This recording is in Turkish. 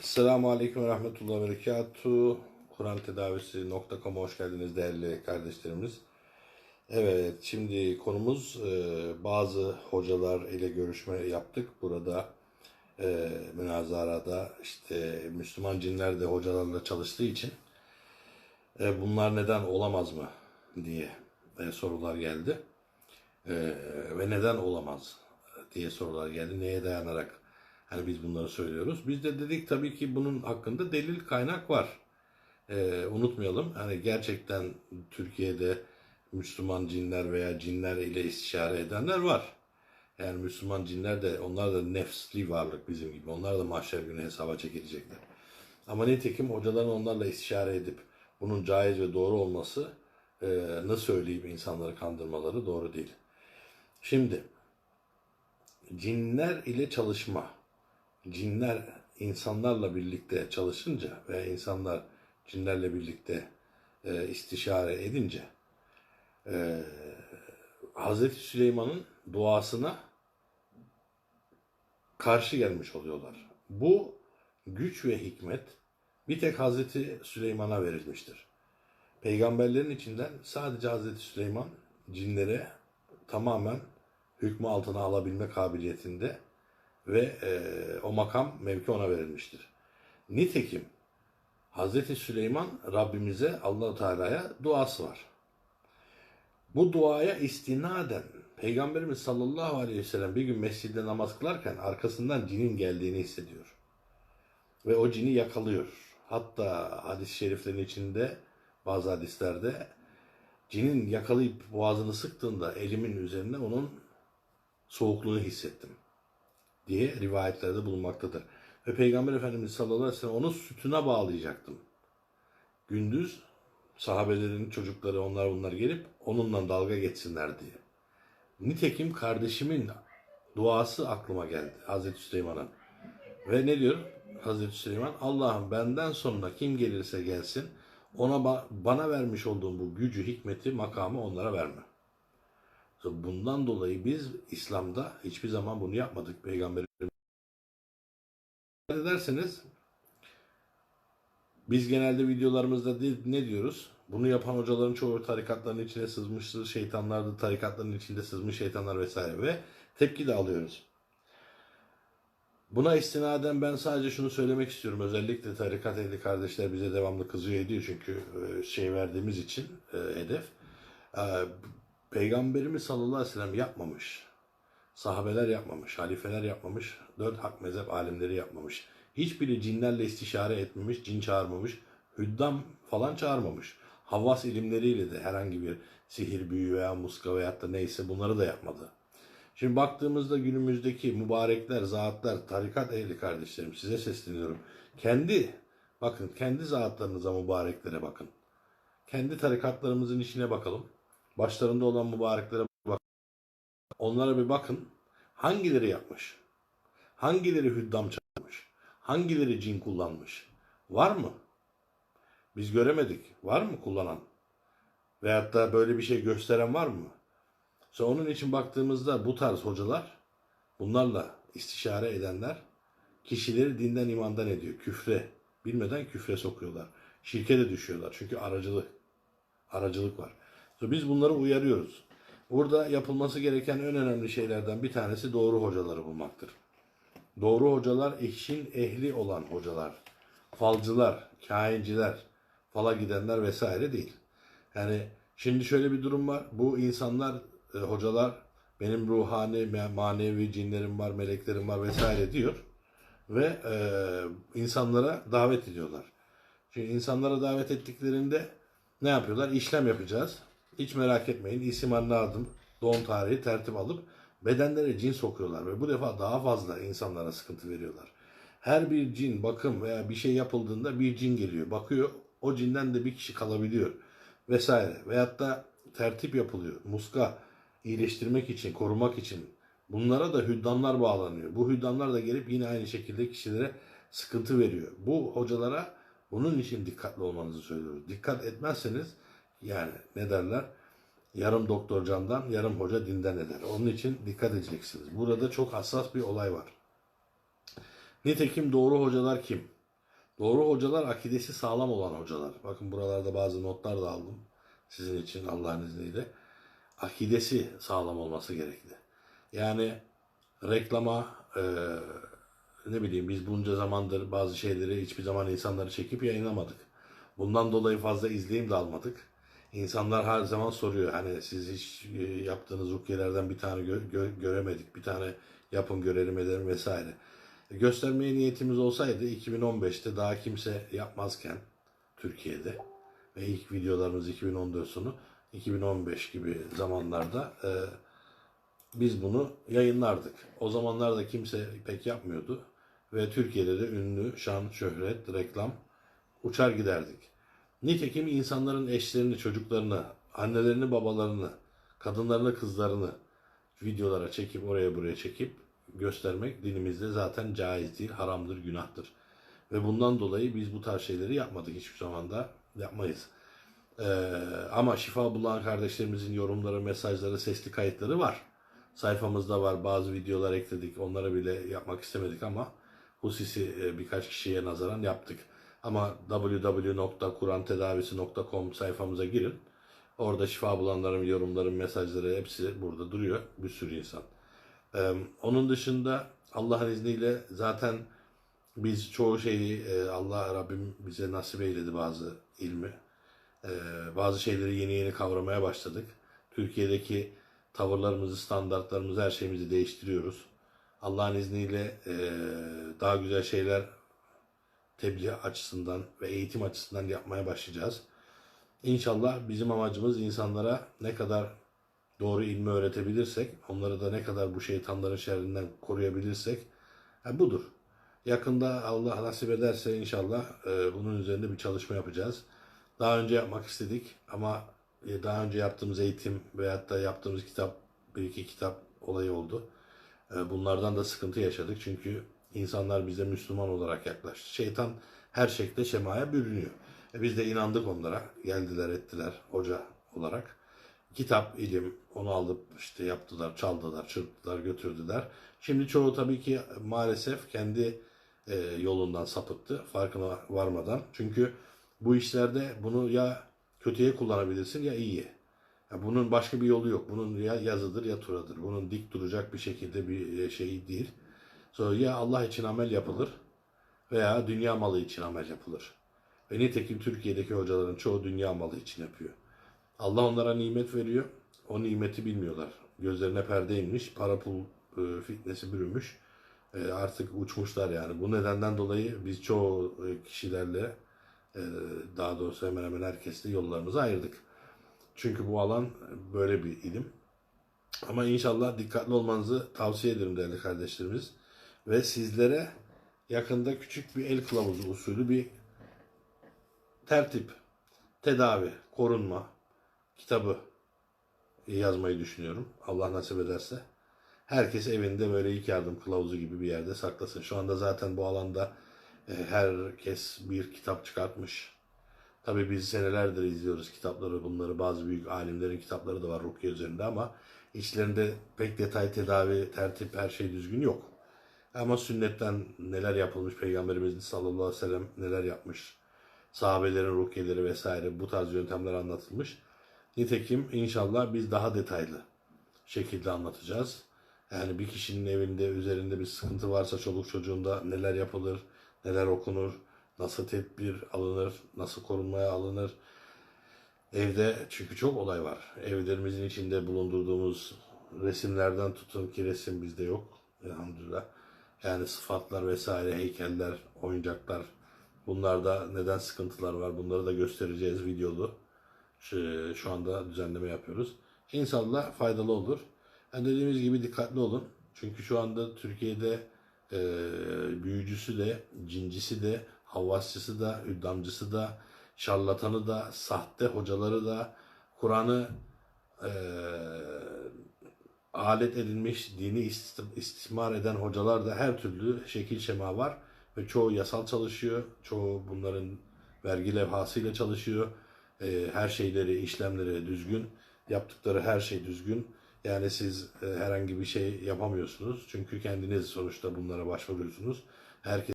Selamun Aleyküm ve Rahmetullah ve Berekatuhu. Kur'an Tedavisi.com'a hoş geldiniz değerli kardeşlerimiz. Evet, şimdi konumuz e, bazı hocalar ile görüşme yaptık. Burada e, münazarada işte Müslüman cinler de hocalarla çalıştığı için e, bunlar neden olamaz mı diye e, sorular geldi. Ve neden olamaz diye sorular geldi. Neye dayanarak hani biz bunları söylüyoruz. Biz de dedik tabii ki bunun hakkında delil kaynak var. E, unutmayalım hani gerçekten Türkiye'de Müslüman cinler veya cinler ile istişare edenler var. Yani Müslüman cinler de onlar da nefsli varlık bizim gibi. Onlar da mahşer günü hesaba çekilecekler. Ama nitekim hocaların onlarla istişare edip bunun caiz ve doğru olması e, nasıl söyleyip insanları kandırmaları doğru değil. Şimdi cinler ile çalışma, cinler insanlarla birlikte çalışınca veya insanlar cinlerle birlikte e, istişare edince e, Hazreti Süleyman'ın duasına karşı gelmiş oluyorlar. Bu güç ve hikmet bir tek Hazreti Süleyman'a verilmiştir. Peygamberlerin içinden sadece Hazreti Süleyman cinlere tamamen hükmü altına alabilme kabiliyetinde ve e, o makam mevki ona verilmiştir. Nitekim Hazreti Süleyman Rabbimize Allahu Teala'ya duası var. Bu duaya istinaden Peygamberimiz sallallahu aleyhi ve sellem bir gün mescidde namaz kılarken arkasından cinin geldiğini hissediyor. Ve o cini yakalıyor. Hatta hadis-i şeriflerin içinde bazı hadislerde cinin yakalayıp boğazını sıktığında elimin üzerine onun soğukluğunu hissettim diye rivayetlerde bulunmaktadır. Ve Peygamber Efendimiz sallallahu aleyhi ve sellem onu sütüne bağlayacaktım. Gündüz sahabelerin çocukları onlar bunlar gelip onunla dalga geçsinler diye. Nitekim kardeşimin duası aklıma geldi Hazreti Süleyman'ın. Ve ne diyor Hazreti Süleyman? Allah'ım benden sonra kim gelirse gelsin ona ba- bana vermiş olduğum bu gücü, hikmeti, makamı onlara verme. Bundan dolayı biz İslam'da hiçbir zaman bunu yapmadık. Peygamber ederseniz biz genelde videolarımızda de- ne diyoruz? Bunu yapan hocaların çoğu tarikatların içine sızmıştır. Şeytanlar da tarikatların içinde sızmış şeytanlar vesaire ve tepki de alıyoruz. Buna istinaden ben sadece şunu söylemek istiyorum. Özellikle tarikat ehli kardeşler bize devamlı kızıyor ediyor çünkü e, şey verdiğimiz için e, hedef. Peygamberimiz sallallahu aleyhi ve sellem yapmamış. Sahabeler yapmamış, halifeler yapmamış, dört hak mezhep alimleri yapmamış. Hiçbiri cinlerle istişare etmemiş, cin çağırmamış, hüddam falan çağırmamış. Havas ilimleriyle de herhangi bir sihir, büyü veya muska veyahut da neyse bunları da yapmadı. Şimdi baktığımızda günümüzdeki mübarekler, zatlar, tarikat ehli kardeşlerim size sesleniyorum. Kendi, bakın kendi zatlarınıza mübareklere bakın. Kendi tarikatlarımızın işine bakalım. Başlarında olan mübareklere bak. Onlara bir bakın. Hangileri yapmış? Hangileri hüddam çalmış? Hangileri cin kullanmış? Var mı? Biz göremedik. Var mı kullanan? Veyahut da böyle bir şey gösteren var mı? Sonra onun için baktığımızda bu tarz hocalar, bunlarla istişare edenler kişileri dinden imandan ediyor. Küfre, bilmeden küfre sokuyorlar. Şirke de düşüyorlar. Çünkü aracılık, aracılık var. Biz bunları uyarıyoruz. Burada yapılması gereken en önemli şeylerden bir tanesi doğru hocaları bulmaktır. Doğru hocalar işin ehli olan hocalar. Falcılar, kahinciler, fala gidenler vesaire değil. Yani şimdi şöyle bir durum var. Bu insanlar, e, hocalar benim ruhani, ma- manevi cinlerim var, meleklerim var vesaire diyor. Ve e, insanlara davet ediyorlar. Şimdi insanlara davet ettiklerinde ne yapıyorlar? İşlem yapacağız. Hiç merak etmeyin. İsim, anne, adım, doğum tarihi, tertip alıp bedenlere cin sokuyorlar ve bu defa daha fazla insanlara sıkıntı veriyorlar. Her bir cin bakım veya bir şey yapıldığında bir cin geliyor. Bakıyor o cinden de bir kişi kalabiliyor vesaire. Veyahut da tertip yapılıyor. Muska iyileştirmek için, korumak için. Bunlara da hüddamlar bağlanıyor. Bu hüddamlar da gelip yine aynı şekilde kişilere sıkıntı veriyor. Bu hocalara bunun için dikkatli olmanızı söylüyoruz. Dikkat etmezseniz yani ne derler? Yarım doktor candan, yarım hoca dinden eder. Onun için dikkat edeceksiniz. Burada çok hassas bir olay var. Nitekim doğru hocalar kim? Doğru hocalar akidesi sağlam olan hocalar. Bakın buralarda bazı notlar da aldım. Sizin için Allah'ın izniyle. Akidesi sağlam olması gerekli. Yani reklama e, ne bileyim biz bunca zamandır bazı şeyleri hiçbir zaman insanları çekip yayınlamadık. Bundan dolayı fazla izleyim de almadık. İnsanlar her zaman soruyor hani siz hiç e, yaptığınız rukiyelerden bir tane gö- gö- göremedik. Bir tane yapın görelim edelim vesaire. Göstermeye niyetimiz olsaydı 2015'te daha kimse yapmazken Türkiye'de ve ilk videolarımız 2014 sonu 2015 gibi zamanlarda e, biz bunu yayınlardık. O zamanlarda kimse pek yapmıyordu ve Türkiye'de de ünlü, şan, şöhret, reklam uçar giderdik. Nitekim insanların eşlerini, çocuklarını, annelerini, babalarını, kadınlarını, kızlarını videolara çekip oraya buraya çekip göstermek dinimizde zaten caiz değil, haramdır, günahtır. Ve bundan dolayı biz bu tarz şeyleri yapmadık hiçbir zaman da yapmayız. Ee, ama şifa bulan kardeşlerimizin yorumları, mesajları, sesli kayıtları var. Sayfamızda var. Bazı videolar ekledik. Onları bile yapmak istemedik ama husisi e, birkaç kişiye nazaran yaptık. Ama www.kurantedavisi.com sayfamıza girin. Orada şifa bulanların yorumları, mesajları hepsi burada duruyor. Bir sürü insan. Ee, onun dışında Allah'ın izniyle zaten biz çoğu şeyi e, Allah Rabbim bize nasip eyledi bazı ilmi. Ee, bazı şeyleri yeni yeni kavramaya başladık. Türkiye'deki tavırlarımızı, standartlarımızı, her şeyimizi değiştiriyoruz. Allah'ın izniyle e, daha güzel şeyler tebliğ açısından ve eğitim açısından yapmaya başlayacağız. İnşallah bizim amacımız insanlara ne kadar doğru ilmi öğretebilirsek, onları da ne kadar bu şeytanların şerrinden koruyabilirsek ha, budur. Yakında Allah nasip ederse inşallah e, bunun üzerinde bir çalışma yapacağız. Daha önce yapmak istedik ama e, daha önce yaptığımız eğitim veyahut da yaptığımız kitap, bir iki kitap olayı oldu. E, bunlardan da sıkıntı yaşadık çünkü insanlar bize Müslüman olarak yaklaştı. Şeytan her şekilde şemaya bürünüyor. E, biz de inandık onlara. Geldiler ettiler hoca olarak. Kitap, ilim onu alıp işte yaptılar, çaldılar, çırptılar, götürdüler. Şimdi çoğu tabii ki maalesef kendi e, yolundan sapıttı farkına varmadan. Çünkü bu işlerde bunu ya kötüye kullanabilirsin ya iyiye. Ya bunun başka bir yolu yok. Bunun ya yazıdır ya turadır. Bunun dik duracak bir şekilde bir şey değil. Sonra ya Allah için amel yapılır veya dünya malı için amel yapılır. Ve nitekim Türkiye'deki hocaların çoğu dünya malı için yapıyor. Allah onlara nimet veriyor. O nimeti bilmiyorlar. Gözlerine perde inmiş, para pul e, fitnesi bürümüş. E, artık uçmuşlar yani. Bu nedenden dolayı biz çoğu e, kişilerle daha doğrusu hemen hemen herkesle yollarımızı ayırdık. Çünkü bu alan böyle bir ilim. Ama inşallah dikkatli olmanızı tavsiye ederim değerli kardeşlerimiz. Ve sizlere yakında küçük bir el kılavuzu usulü bir tertip, tedavi, korunma kitabı yazmayı düşünüyorum. Allah nasip ederse. Herkes evinde böyle ilk yardım kılavuzu gibi bir yerde saklasın. Şu anda zaten bu alanda e, herkes bir kitap çıkartmış. Tabii biz senelerdir izliyoruz kitapları, bunları. Bazı büyük alimlerin kitapları da var rukiye üzerinde ama içlerinde pek detay, tedavi, tertip, her şey düzgün yok. Ama sünnetten neler yapılmış, Peygamberimiz sallallahu aleyhi ve sellem neler yapmış, sahabelerin rukiyeleri vesaire bu tarz yöntemler anlatılmış. Nitekim inşallah biz daha detaylı şekilde anlatacağız. Yani bir kişinin evinde üzerinde bir sıkıntı varsa çoluk çocuğunda neler yapılır, neler okunur, nasıl tedbir alınır, nasıl korunmaya alınır. Evde çünkü çok olay var. Evlerimizin içinde bulundurduğumuz resimlerden tutun ki resim bizde yok elhamdülillah. Yani sıfatlar vesaire, heykeller, oyuncaklar bunlarda neden sıkıntılar var bunları da göstereceğiz videolu. Şu, şu anda düzenleme yapıyoruz. İnşallah faydalı olur. Yani dediğimiz gibi dikkatli olun. Çünkü şu anda Türkiye'de e, büyücüsü de, cincisi de, havasçısı da, üddamcısı da, şarlatanı da, sahte hocaları da, Kur'an'ı e, alet edilmiş, dini istismar eden hocalar da her türlü şekil şema var. Ve çoğu yasal çalışıyor, çoğu bunların vergi levhasıyla çalışıyor. E, her şeyleri, işlemleri düzgün, yaptıkları her şey düzgün. Yani siz e, herhangi bir şey yapamıyorsunuz. Çünkü kendiniz sonuçta bunlara başvuruyorsunuz. Herkes